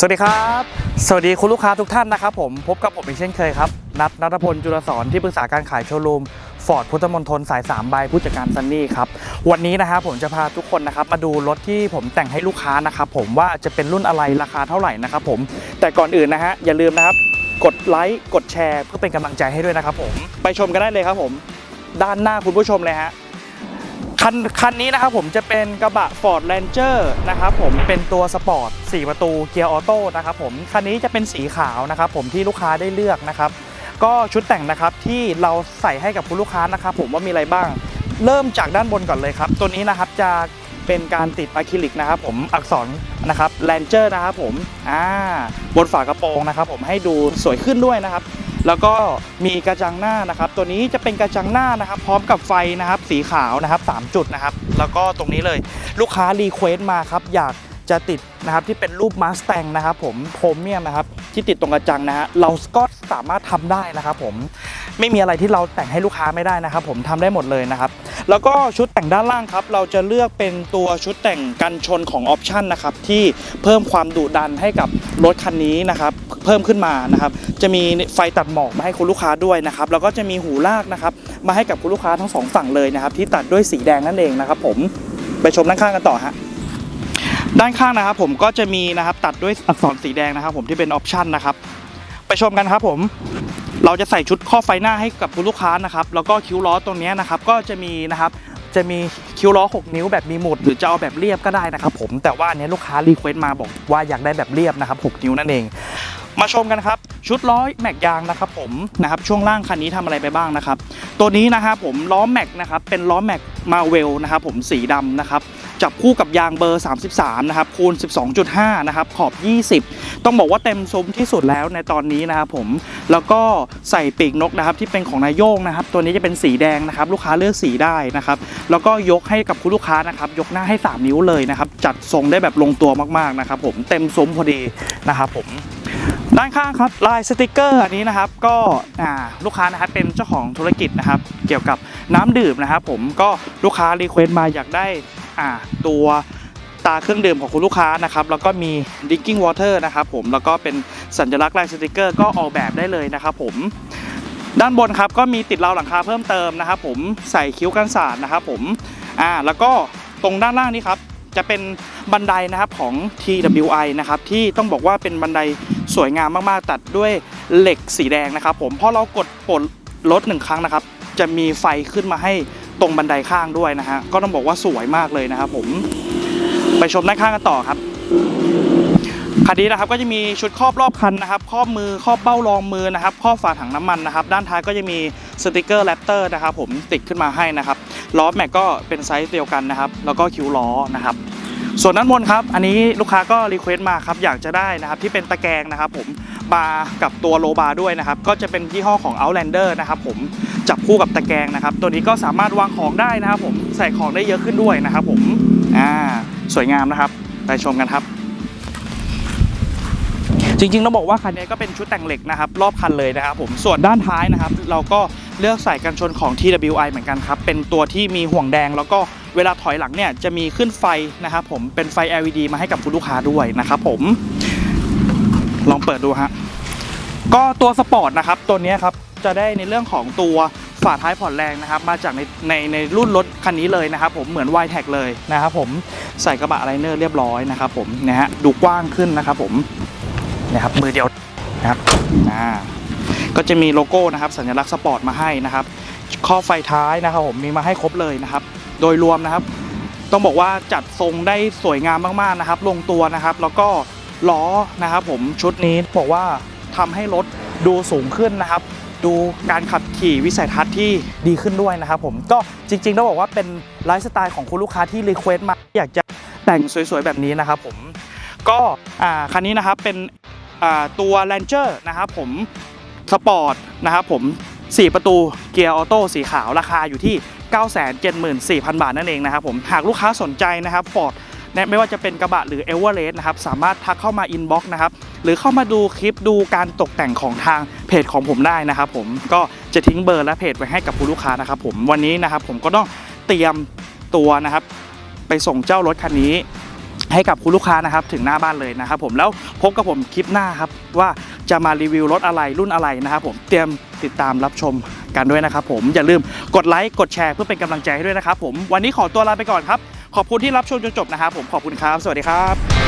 สวัสดีครับ สวัสดีคุณลูกค้าทุกท่านนะครับผมพบกับผมอีกเช่นเคยครับ นัทนัทพลจุลสอนที่ปรึกษาการขายโชว์รูมฟอร์ดพุทธมณฑลสาย3ใบผู้จัดการซันนี่ครับวันนี้นะครับผมจะพาทุกคนนะครับมาดูรถที่ผมแต่งให้ลูกค้านะครับผมว่าจะเป็นรุ่นอะไรราคาเท่าไหร่นะครับผมแต่ก่อนอื่นนะฮะอย่าลืมนะครับกดไลค์กดแชร์เพื่อเป็นกำลังใจให้ด้วยนะครับผมไปชมกันได้เลยครับผม ด้านหน้าคุณผู้ชมเลยฮะ คันคันนี้นะครับผมจะเป็นกระบะ Ford Ranger นะครับผมเป็นตัวสปอร์ต4ประตูเกียร์ออโต้นะครับผมคันนี้จะเป็นสีขาวนะครับผมที่ลูกค้าได้เลือกนะครับ ก็ชุดแต่งนะครับที่เราใส่ให้กับคุณลูกค้านะครับผมว่ามีอะไรบ้าง เริ่มจากด้านบนก่อนเลยครับ ตัวนี้นะครับจะเป็นการติดอะคริลิกนะครับผมอักษรนะครับแลนเจอร์นะครับผมอ่าบนฝากระโปรงนะครับผมให้ดูสวยขึ้นด้วยนะครับ แล้วก็มีกระจังหน้านะครับ ตัวนี้จะเป็นกระจังหน้านะครับ พร้อมกับไฟนะครับสีขาวนะครับ 3 จุดนะครับ แล้วก็ตรงนี้เลยลูกค้ารีเควสมาครับอยากจะติดนะครับที่เป็นรูปมาสแตงนะครับผมโพรเมียมนะครับที่ติดตรงกระจังนะฮะเราก็สามารถทำได้นะครับผมไม่มีอะไรที่เราแต่งให้ลูกค้าไม่ได้นะครับ ผมทำได้หมดเลยนะครับ แล้วก็ชุดแต่งด้านล่างครับ เราจะเลือกเป็นตัวชุดแต่งกันชนของออปชันนะครับที่เพิ่มความดุดันให้กับรถคันนี้นะครับเพิ่มขึ้นมานะครับจะมีไฟตัดหมอกมาให้คุณลูกค้าด้วยนะครับแล้วก็จะมีหูลากนะครับมาให้กับคุณลูกค้าทั้งสองฝั่งเลยนะครับที่ตัดด้วยสีแดงนั่นเองนะครับผมไปชมด้านข้างกันต่อฮะด้านข้างนะครับผมก็จะมีนะครับตัดด้วยอักษรสีแดงนะครับ ผมที่เป็นออปชันนะครับไปชมกันครับผม เราจะใส่ชุดข้อไฟหน้าให้กับคุณลูกค้านะครับ แล้วก็คิ้วล้อตรงนี้นะครับ ก็จะมีนะครับ จะมีคิ้วล้อ 6 นิ้วแบบมีหมุดหรือจะเอาแบบเรียบก็ได้นะครับ ผม แต่ว่าเนี้ยลูกค้ารีเควสต์มาบอกว่าอยากได้แบบเรียบนะครับ 6 นิ้วนั่นเอง มาชมกันครับ ชุดล้อแม็กยางนะครับ ผม นะครับ ช่วงล่างคันนี้ทำอะไรไปบ้างนะครับ ตัวนี้นะครับผมล้อแม็กนะครับ เป็นล้อแม็กมาเวลนะครับ ผม สีดำนะครับ จับคู่กับยางเบอร์ 33 นะครับคูณ 12.5 นะครับขอบ 20 ต้องบอกว่าเต็มซุ้มที่สุดแล้วในตอนนี้นะครับผมแล้วก็ใส่ปีกนกนะครับที่เป็นของนายโยงนะครับ ตัวนี้จะเป็นสีแดงนะครับ ลูกค้าเลือกสีได้นะครับ แล้วก็ยกให้กับคุณลูกค้านะครับ ยกหน้าให้ 3 นิ้วเลยนะครับ จัดทรงได้แบบลงตัวมากๆนะครับ ผมเต็มซุ้มพอดีนะครับผมด้านข้างครับลายสติกเกอร์อันนี้นะครับก็ลูกค้านะครับเป็นเจ้าของธุรกิจนะครับ เกี่ยวกับน้ำดื่มนะครับ ผมก็ลูกค้ารีเควสต์มาอยากได้ อ่าตัวตาเครื่องดื่มของคุณลูกค้านะครับแล้วก็มี drinking water นะครับผมแล้วก็เป็นสัญลักษณ์ลายสติกเกอร์ก็ออกแบบได้เลยนะครับผมด้านบนครับก็มีติดราวหลังคาเพิ่มเติมนะครับผมใส่คิ้วกันศาสตร์นะครับผมอ่าแล้วก็ตรงด้านล่างนี้ครับจะเป็นบันไดนะครับของ TWI นะครับที่ต้องบอกว่าเป็นบันไดสวยงามมากๆ ตัดด้วยเหล็กสีแดงนะครับผมพอเรากดปลดรถหนึ่งครั้งนะครับ จะมีไฟขึ้นมาให้ ตรงบันไดข้างด้วยนะฮะ ก็ต้องบอกว่าสวยมากเลยนะครับผม ไปชมด้านข้างกันต่อครับคันนี้นะครับก็จะมีชุดครอบรอบคันนะครับครอบมือครอบเบ้ารองมือนะครับครอบฝาถังน้ำมันนะครับ ด้านท้ายก็จะมีสติกเกอร์แรปเตอร์นะครับผมติดขึ้นมาให้นะครับล้อแม็กก็เป็นไซส์เดียวกันนะครับ แล้วก็คิ้วล้อนะครับ ส่วนด้านบนครับ อันนี้ลูกค้าก็รีเควสต์มาครับอยากจะได้นะครับที่เป็นตะแกรงนะครับผมมากับตัวโลบาร์ด้วยนะครับ ก็จะเป็นยี่ห้อของ Outlander นะครับผมจับคู่กับตะแกรงนะครับ ตัวนี้ก็สามารถวางของได้นะครับผมใส่ของได้เยอะขึ้นด้วยนะครับผมอ่าสวยงามนะครับไปชมกันครับจริงๆต้องบอกว่าคันนี้ก็เป็นชุดแต่งเหล็กนะครับ รอบคันเลยนะครับผมส่วนด้านท้ายนะครับ เราก็ เลือกใส่กันชนของ TWI เหมือนกันครับ เป็นตัวที่มีห่วงแดง แล้วก็เวลาถอยหลังเนี่ยจะมีขึ้นไฟนะครับผมเป็นไฟ LED มาให้กับคุณลูกค้าด้วยนะครับผม ลองเปิดดูฮะก็ตัวสปอร์ตนะครับตัวนี้ครับจะได้ในเรื่องของตัวฝาท้ายผ่อนแรงนะครับ มาจากในในในรุ่นรถคันนี้เลยนะครับ ผมเหมือน y t e c เลยนะครับผมใส่กระบะไลเนอร์เรียบร้อยนะครับผมนะฮะดูกว้างขึ้นนะครับผมนะครับมือเดียวนะครับอ่า ก็จะมีโลโก้นะครับสัญลักษณ์สปอร์ตมาให้นะครับข้อไฟท้ายนะครับผมมีมาให้ครบเลยนะครับ โดยรวมนะครับ ต้องบอกว่าจัดทรงได้สวยงามมากๆนะครับ ลงตัวนะครับ แล้วก็ล้อนะครับ ผมชุดนี้บอกว่าทำให้รถดูสูงขึ้นนะครับ ดูการขับขี่วิสัยทัศน์ที่ดีขึ้นด้วยนะครับผมก็จริงๆต้องบอกว่าเป็นไลฟ์สไตล์ของคุณลูกค้าที่รีเควสต์มาอยากจะแต่งสวยๆแบบนี้นะครับผมก็อ่าคันนี้นะครับเป็นอ่าตัว Ranger นะครับผม สปอร์ตนะครับผม 4 ประตูเกียร์ออโต้สีขาวราคาอยู่ที่ 974,000 บาทนั่นเองนะครับผม หากลูกค้าสนใจนะครับฟอร์ดไม่ว่าจะเป็นกระบะหรือเอเวอเรสต์นะครับสามารถทักเข้ามาอินบ็อกซ์นะครับหรือเข้ามาดูคลิปดูการตกแต่งของทางเพจของผมได้นะครับผมก็จะทิ้งเบอร์และเพจไว้ให้กับผู้ลูกค้านะครับผมวันนี้นะครับผมก็ต้องเตรียมตัวนะครับ ไปส่งเจ้ารถคันนี้ให้กับคุณลูกค้านะครับถึงหน้าบ้านเลยนะครับผมแล้วพบกับผมคลิปหน้าครับว่า จะมารีวิวรถอะไรรุ่นอะไรนะครับผมเตรียมติดตามรับชมกันด้วยนะครับผมอย่าลืมกดไลค์กดแชร์เพื่อเป็นกำลังใจให้ด้วยนะครับผมวันนี้ขอตัวลาไปก่อนครับ ขอบคุณที่รับชมจนจบนะครับผมขอบคุณครับ สวัสดีครับ